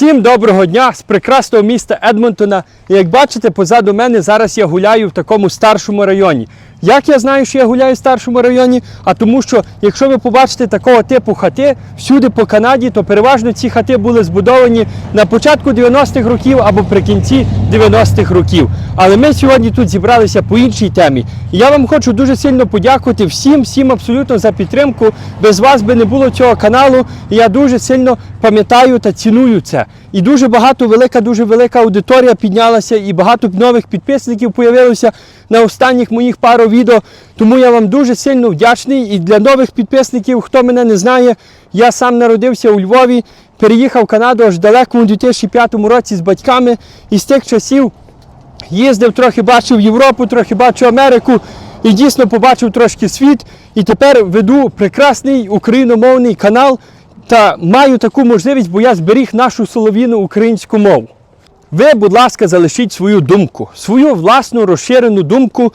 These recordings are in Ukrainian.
Всім доброго дня з прекрасного міста Едмонтона. Як бачите, позаду мене зараз я гуляю в такому старшому районі. Як я знаю, що я гуляю в старшому районі? А тому що, якщо ви побачите такого типу хати всюди по Канаді, то переважно ці хати були збудовані на початку 90-х років або при кінці 90-х років. Але ми сьогодні тут зібралися по іншій темі. І я вам хочу дуже сильно подякувати всім, всім абсолютно за підтримку. Без вас би не було цього каналу. І я дуже сильно пам'ятаю та ціную це. І дуже багато, велика, дуже велика аудиторія піднялася, і багато нових підписників появилося на останніх моїх пару відео. Тому я вам дуже сильно вдячний. І для нових підписників, хто мене не знає, я сам народився у Львові, переїхав в Канаду аж далеко у 2005 році з батьками. І з тих часів їздив, трохи бачив Європу, трохи бачив Америку і дійсно побачив трошки світ. І тепер веду прекрасний україномовний канал та маю таку можливість, бо я зберіг нашу солов'їну українську мову. Ви, будь ласка, залишіть свою думку, свою власну розширену думку,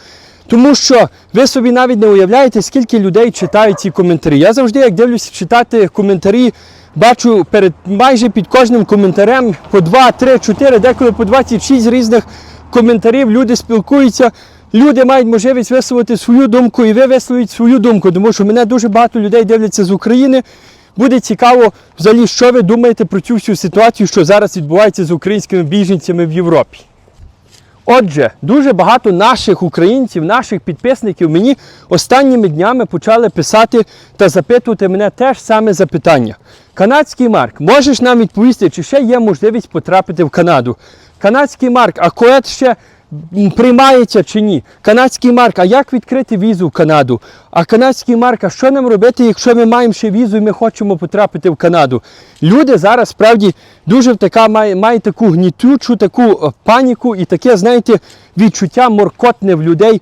тому що ви собі навіть не уявляєте, скільки людей читають ці коментарі. Я завжди, як дивлюся читати коментарі, бачу перед майже під кожним коментарем по 2, 3, 4, деколи по 26 різних коментарів. Люди спілкуються. Люди мають можливість висловити свою думку, і ви висловіть свою думку, тому що мене дуже багато людей дивляться з України. Буде цікаво, взагалі, що ви думаєте про цю всю ситуацію, що зараз відбувається з українськими біженцями в Європі. Отже, дуже багато наших українців, наших підписників мені останніми днями почали писати та запитувати мене теж саме запитання. Канадський Марк, можеш нам відповісти, чи ще є можливість потрапити в Канаду? Канадський Марк, а коет ще приймається чи ні? Канадський Марк, а як відкрити візу в Канаду? А канадський Марк, а що нам робити, якщо ми маємо ще візу і ми хочемо потрапити в Канаду? Люди зараз справді дуже така має, мають таку гнітючу, таку е, паніку і таке, знаєте, відчуття моркотне в людей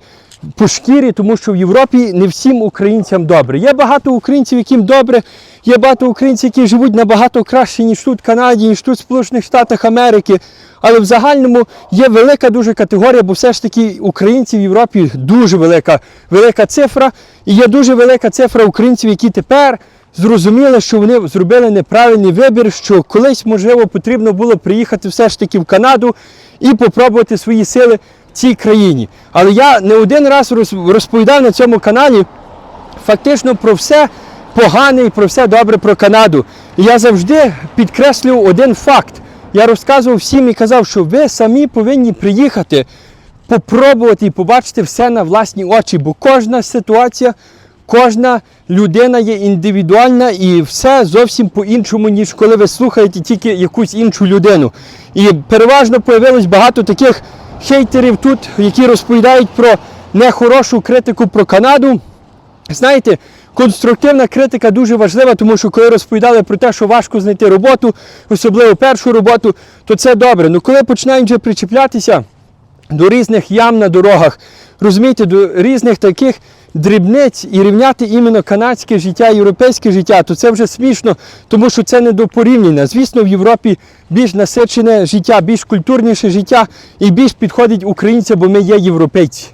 по шкірі, тому що в Європі не всім українцям добре. Є багато українців, яким добре, є багато українців, які живуть набагато краще, ніж тут в Канаді, ніж тут в Сполучених Штатах Америки. Але в загальному є велика дуже категорія, бо все ж таки українців в Європі дуже велика, велика цифра. І є дуже велика цифра українців, які тепер зрозуміли, що вони зробили неправильний вибір, що колись, можливо, потрібно було приїхати все ж таки в Канаду і попробувати свої сили цій країні. Але я не один раз роз- розповідав на цьому каналі фактично про все погане і про все добре про Канаду. І я завжди підкреслював один факт. Я розказував всім і казав, що ви самі повинні приїхати, попробувати і побачити все на власні очі, бо кожна ситуація, кожна людина є індивідуальна і все зовсім по-іншому, ніж коли ви слухаєте тільки якусь іншу людину. І переважно появилось багато таких хейтерів тут, які розповідають про нехорошу критику про Канаду. Знаєте, конструктивна критика дуже важлива, тому що коли розповідали про те, що важко знайти роботу, особливо першу роботу, то це добре. Ну коли починають вже причіплятися до різних ям на дорогах, розумієте, до різних таких дрібниць і рівняти іменно канадське життя європейське життя, то це вже смішно, тому що це не до порівняння. Звісно, в Європі більш насичене життя, більш культурніше життя і більш підходить українцям, бо ми є європейці.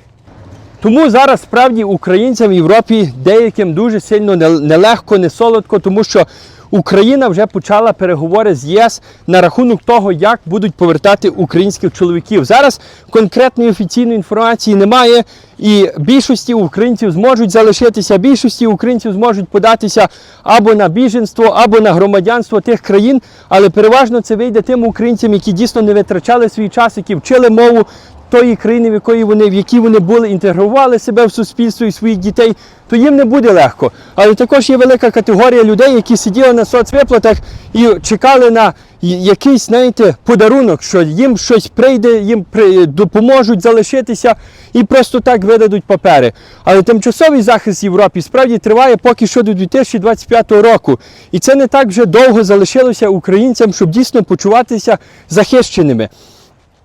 Тому зараз справді українцям в Європі деяким дуже сильно нелегко, не солодко, тому що Україна вже почала переговори з ЄС на рахунок того, як будуть повертати українських чоловіків. Зараз конкретної офіційної інформації немає, і більшості українців зможуть залишитися, більшості українців зможуть податися або на біженство, або на громадянство тих країн, але переважно це вийде тим українцям, які дійсно не витрачали свій час, які вчили мову тої країни, в якої вони в якій вони були, інтегрували себе в суспільство і своїх дітей, то їм не буде легко. Але також є велика категорія людей, які сиділи на соцвиплатах і чекали на якийсь, знаєте, подарунок, що їм щось прийде, їм допоможуть залишитися і просто так видадуть папери. Але тимчасовий захист в Європі справді триває поки що до 2025 року. І це не так вже довго залишилося українцям, щоб дійсно почуватися захищеними.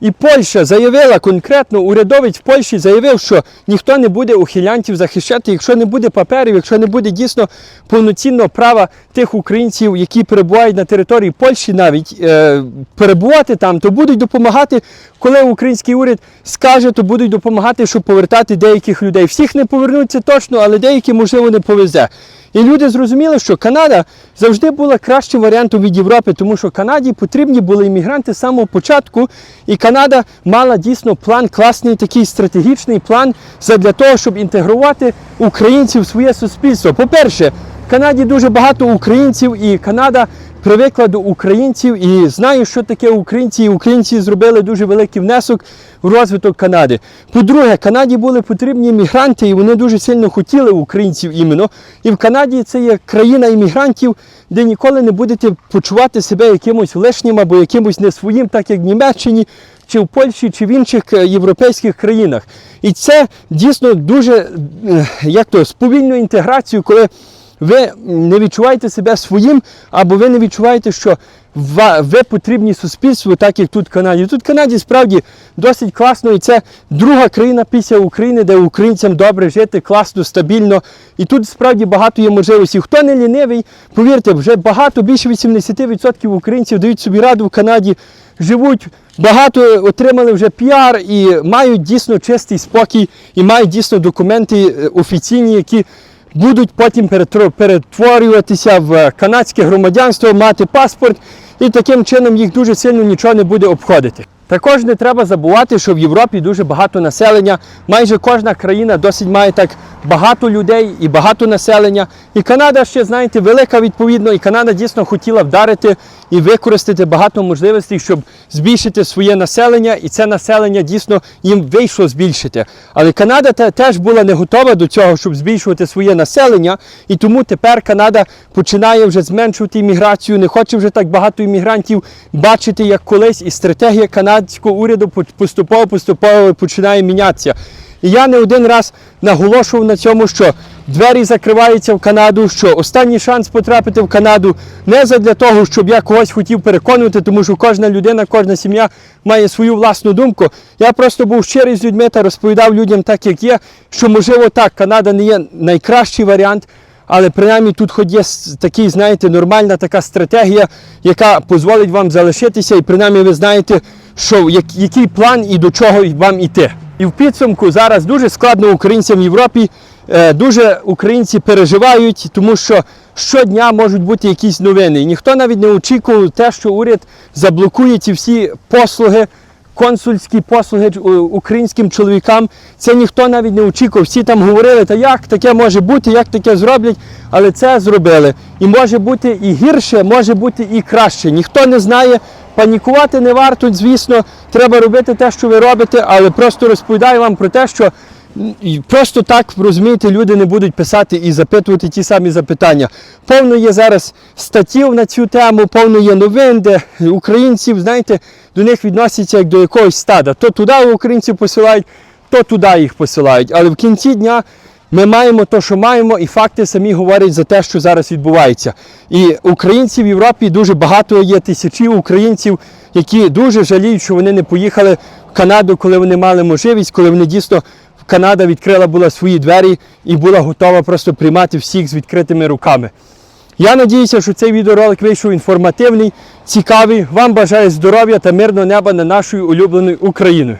І Польща заявила конкретно, урядовець в Польщі заявив, що ніхто не буде ухилянтів захищати, якщо не буде паперів, якщо не буде дійсно повноцінного права тих українців, які перебувають на території Польщі, навіть е, перебувати там, то будуть допомагати, коли український уряд скаже, то будуть допомагати, щоб повертати деяких людей. Всіх не повернуться точно, але деякі, можливо, не повезе. І люди зрозуміли, що Канада завжди була кращим варіантом від Європи, тому що Канаді потрібні були іммігранти з самого початку. І Канада мала дійсно план, класний такий стратегічний план для того, щоб інтегрувати українців в своє суспільство. По-перше, в Канаді дуже багато українців, і Канада привикла до українців і знає, що таке українці. І українці зробили дуже великий внесок в розвиток Канади. По-друге, Канаді були потрібні іммігранти, і вони дуже сильно хотіли українців іменно. І в Канаді це є країна іммігрантів, де ніколи не будете почувати себе якимось лишнім або якимось не своїм, так як в Німеччині. Чи в Польщі, чи в інших е, європейських країнах. І це дійсно дуже е, як то, сповільнює інтеграцію, коли ви не відчуваєте себе своїм, або ви не відчуваєте, що ви потрібні суспільству, так як тут в Канаді. Тут в Канаді справді досить класно, і це друга країна після України, де українцям добре жити, класно, стабільно. І тут справді багато є можливостей. Хто не лінивий, повірте, вже багато, більше 80% українців дають собі раду в Канаді, живуть. Багато отримали вже піар і мають дійсно чистий спокій, і мають дійсно документи е, офіційні, які будуть потім перетворюватися в канадське громадянство, мати паспорт, і таким чином їх дуже сильно нічого не буде обходити. Також не треба забувати, що в Європі дуже багато населення. Майже кожна країна досить має так багато людей і багато населення. І Канада ще, знаєте, велика відповідно, і Канада дійсно хотіла вдарити і використати багато можливостей, щоб збільшити своє населення, і це населення дійсно їм вийшло збільшити. Але Канада теж була не готова до цього, щоб збільшувати своє населення, і тому тепер Канада починає вже зменшувати імміграцію, не хоче вже так багато іммігрантів бачити, як колись, і стратегія канадського уряду поступово-поступово починає мінятися. І я не один раз наголошував на цьому, що двері закриваються в Канаду, що останній шанс потрапити в Канаду не задля того, щоб я когось хотів переконувати, тому що кожна людина, кожна сім'я має свою власну думку. Я просто був щирий з людьми та розповідав людям так, як є, що можливо так, Канада не є найкращий варіант. Але принаймні тут хоч є такий, знаєте, нормальна така стратегія, яка дозволить вам залишитися, і принаймні ви знаєте, що як, який план і до чого вам іти. І в підсумку зараз дуже складно українцям в Європі. Е, Дуже українці переживають, тому що щодня можуть бути якісь новини. Ніхто навіть не очікував те, що уряд заблокує ці всі послуги консульські послуги е, українським чоловікам. Це ніхто навіть не очікував. Всі там говорили, та як таке може бути, як таке зроблять, але це зробили. І може бути і гірше, може бути і краще. Ніхто не знає. Панікувати не варто, звісно, треба робити те, що ви робите, але просто розповідаю вам про те, що Просто так, розумієте, люди не будуть писати і запитувати ті самі запитання. Повно є зараз статтів на цю тему, повно є новин, де українців, знаєте, до них відносяться як до якогось стада. То туди українців посилають, то туди їх посилають. Але в кінці дня ми маємо те, що маємо, і факти самі говорять за те, що зараз відбувається. І українців в Європі дуже багато є тисячі українців, які дуже жаліють, що вони не поїхали в Канаду, коли вони мали можливість, коли вони дійсно Канада відкрила була свої двері і була готова просто приймати всіх з відкритими руками. Я надіюся, що цей відеоролик вийшов інформативний, цікавий. Вам бажаю здоров'я та мирного неба на нашою улюбленою Україною.